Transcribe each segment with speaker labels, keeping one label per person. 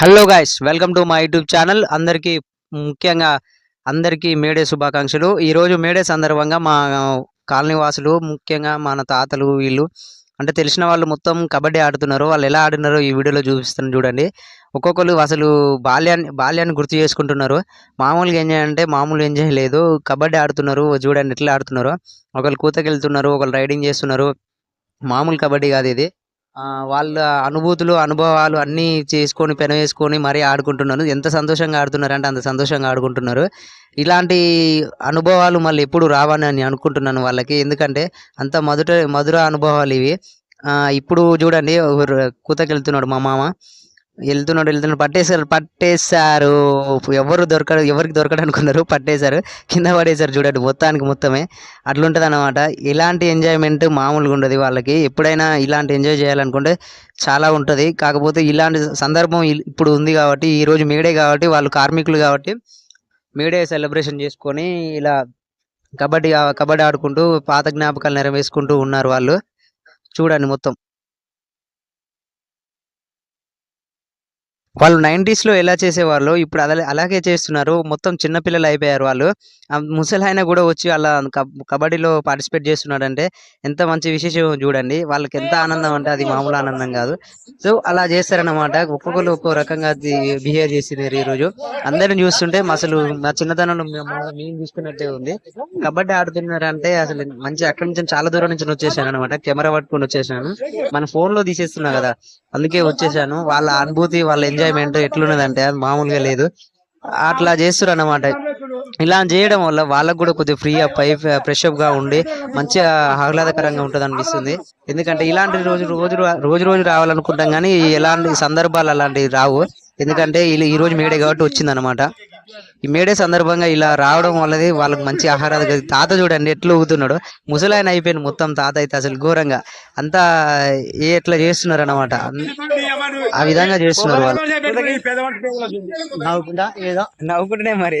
Speaker 1: Hello guys welcome to మా YouTube channel అందరికీ ముఖ్యంగా అందరికీ మేడే శుభాకాంక్షలు. ఈరోజు మేడే సందర్భంగా మా కాలనీ వాసులు ముఖ్యంగా మన తాతలు వీళ్ళు అంటే తెలిసిన వాళ్ళు మొత్తం కబడ్డీ ఆడుతున్నారు. వాళ్ళు ఎలా ఆడినారో ఈ వీడియోలో చూపిస్తాను చూడండి. ఒక్కొక్కరు అసలు బాల్యాన్ని బాల్యాన్ని గుర్తు చేసుకుంటున్నారు. మామూలుగా ఎంజాయ్ అంటే మామూలు ఎంజాయ్ లేదు కబడ్డీ ఆడుతున్నారు. చూడండి ఎట్లా ఆడుతున్నారు. ఒకళ్ళు కూతకెళ్తున్నారు ఒకళ్ళు రైడింగ్ చేస్తున్నారు. మామూలు కబడ్డీ కాదు ఇది. వాళ్ళ అనుభూతులు అనుభవాలు అన్నీ చేసుకొని పెన వేసుకొని మరీ ఆడుకుంటున్నాను. ఎంత సంతోషంగా ఆడుతున్నారు అంటే అంత సంతోషంగా ఆడుకుంటున్నారు. ఇలాంటి అనుభవాలు మళ్ళీ ఎప్పుడు రావని అని అనుకుంటున్నాను వాళ్ళకి. ఎందుకంటే అంత మధుర మధుర అనుభవాలు ఇవి. ఇప్పుడు చూడండి కూతకెళ్తున్నాడు మా మామ. వెళ్తున్నాడు వెళ్తున్నాడు. పట్టేశారు పట్టేశారు. ఎవరు దొరకడు ఎవరికి దొరకడు అనుకున్నారు పట్టేశారు. కింద పడేశారు చూడండి మొత్తానికి మొత్తమే. అట్లుంటుంది అనమాట ఇలాంటి ఎంజాయ్మెంట్ మామూలుగా ఉండదు వాళ్ళకి. ఎప్పుడైనా ఇలాంటి ఎంజాయ్ చేయాలనుకుంటే చాలా ఉంటుంది. కాకపోతే ఇలాంటి సందర్భం ఇల్- ఇప్పుడు ఉంది కాబట్టి ఈ రోజు మేడే కాబట్టి వాళ్ళు కార్మికులు కాబట్టి మేడే సెలబ్రేషన్ చేసుకొని ఇలా కబడ్డీ కబడ్డీ ఆడుకుంటూ పాత జ్ఞాపకాలు నెరవేసుకుంటూ ఉన్నారు వాళ్ళు. చూడండి మొత్తం. వాళ్ళు 90s లో ఎలా చేసేవాళ్ళు? ఇప్పుడు అలా అలాగే చేస్తున్నారు. మొత్తం చిన్నపిల్లలు అయిపోయారు వాళ్ళు. ముసలాయన కూడా వచ్చి అలా కబ్- కబడ్డీలో పార్టిసిపేట్ చేస్తున్నాడంటే ఎంత మంచి విశేషం చూడండి. వాళ్ళకి ఎంత ఆనందం అంటే అది మామూలు ఆనందం కాదు. సో అలా చేస్తారన్నమాట. ఒక్కొక్కరు ఒక్కో రకంగా బిహేవ్ చేసినారు ఈ రోజు. అందరిని చూస్తుంటే అసలు నా చిన్నతనంలో మేము చూసుకున్నట్టే ఉంది. కబడ్డీ ఆడుతున్నారంటే అసలు మంచి అక్కడి నుంచి చాలా దూరం నుంచి వచ్చేసాను అనమాట కెమెరా పట్టుకొని వచ్చేసాను. మన ఫోన్లో తీసేస్తున్నా కదా. అందుకే వచ్చేసాను. వాళ్ళ అనుభూతి వాళ్ళ ఎంజాయ్మెంట్ ఎట్లున్నదంటే అది మామూలుగా లేదు. అట్లా చేస్తారు అన్నమాట ఇలా చేయడం వల్ల వాళ్ళకు కూడా కొద్దిగా ఫ్రీ పై ఫ్రెష్ అప్గా ఉండి మంచిగా ఆహ్లాదకరంగా ఉంటది అనిపిస్తుంది ఎందుకంటే ఇలాంటి రోజు రోజు రోజు రోజు రావాలనుకుంటాం కానీ ఎలాంటి సందర్భాలు అలాంటివి రావు. ఎందుకంటే ఈ ఈ రోజు మేడే కాబట్టి వచ్చింది అనమాట ఈ మేడే సందర్భంగా ఇలా రావడం వల్లది వాళ్ళకి మంచి ఆహారాలు కలిగి- తాత చూడండి ఎట్లా ఊగుతున్నాడు. ముసలాయన అయిపోయింది మొత్తం తాత అయితే అసలు ఘోరంగా. అంతా ఏ ఎట్లా చేస్తున్నారు అనమాట ఆ విధంగా చేస్తున్నారు వాళ్ళు. నవ్వుకుంటా? ఏదో? నవ్వుకుంటేనే మరి.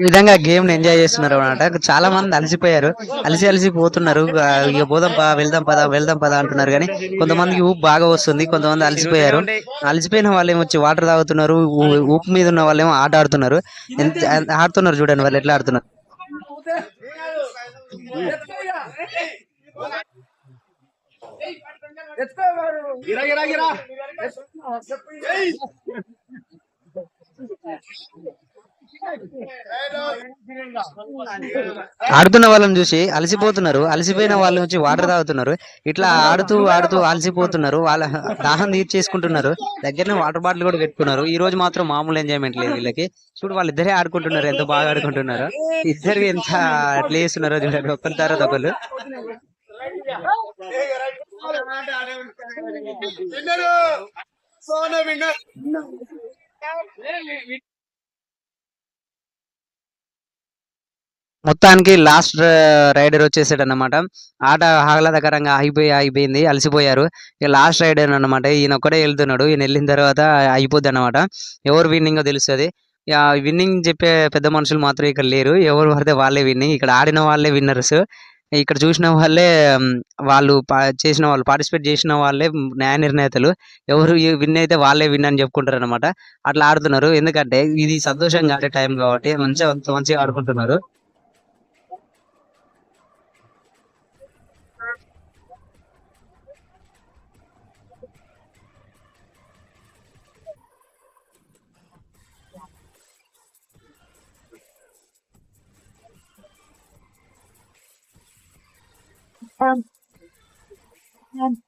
Speaker 1: విధంగా గేమ్ని ఎంజాయ్ చేస్తున్నారు అనమాట చాలా మంది అలసిపోయారు. అలసి అలసి పోతున్నారు. ఇక పోదాం పా వెళ్దాం పదా వెళ్దాం పదా అంటున్నారు కానీ కొంతమందికి ఊపు బాగా వస్తుంది. కొంతమంది అలసిపోయారు. అలసిపోయిన వాళ్ళు ఏమో వచ్చి వాటర్ తాగుతున్నారు. ఊపు మీద ఉన్న వాళ్ళు ఏమో ఆట ఆడుతున్నారు. ఎంత ఆడుతున్నారు చూడండి వాళ్ళు ఎట్లా ఆడుతున్నారు.
Speaker 2: గిరా గిరా గిరా.
Speaker 1: ఆడుతున్న వాళ్ళని చూసి అలసిపోతున్నారు. అలసిపోయిన వాళ్ళు వచ్చి వాటర్ తాగుతున్నారు. ఇట్లా ఆడుతూ ఆడుతూ అలసిపోతున్నారు. వాళ్ళ దాహం తీర్చేసుకుంటున్నారు. దగ్గరనే వాటర్ బాటిల్ కూడా పెట్టుకున్నారు. ఈ రోజు మాత్రం మామూలు ఎంజాయ్మెంట్ లేదు వీళ్ళకి. చూడు వాళ్ళిద్దరే ఆడుకుంటున్నారు. ఎంత బాగా ఆడుకుంటున్నారు. ఇద్దరు ఎంత అట్లా చేస్తున్నారో చూడండి. ఒకరి తర్వాత ఒకరు.
Speaker 2: విన్నరు. విన్నర్
Speaker 1: మొత్తానికి లాస్ట్ రైడర్ వచ్చేసాడు అన్నమాట ఆట ఆహ్లాదకరంగా ఆగిపోయి ఆగిపోయింది అలసిపోయారు. ఇక లాస్ట్ రైడర్ అన్నమాట. ఈయన ఒక్కడే వెళ్తున్నాడు. ఈయన వెళ్ళిన తర్వాత అయిపోద్ది అన్నమాట ఎవరు విన్నింగ్ తెలుస్తుంది. విన్నింగ్ చెప్పే పెద్ద మనుషులు మాత్రం ఇక్కడ లేరు. ఎవరు పడితే వాళ్ళే విన్నింగ్. ఇక్కడ ఆడిన వాళ్ళే విన్నర్స్. ఇక్కడ చూసిన వాళ్ళే వాళ్ళు పా- చేసిన వాళ్ళు పార్టిసిపేట్ చేసిన వాళ్ళే న్యాయ నిర్ణేతలు. ఎవరు విన్ అయితే వాళ్ళే విన్ అని చెప్పుకుంటారు అనమాట అట్లా ఆడుతున్నారు. ఎందుకంటే ఇది సంతోషంగా ఆడే టైం కాబట్టి మంచిగా మంచిగా ఆడుకుంటున్నారు. Um, Um.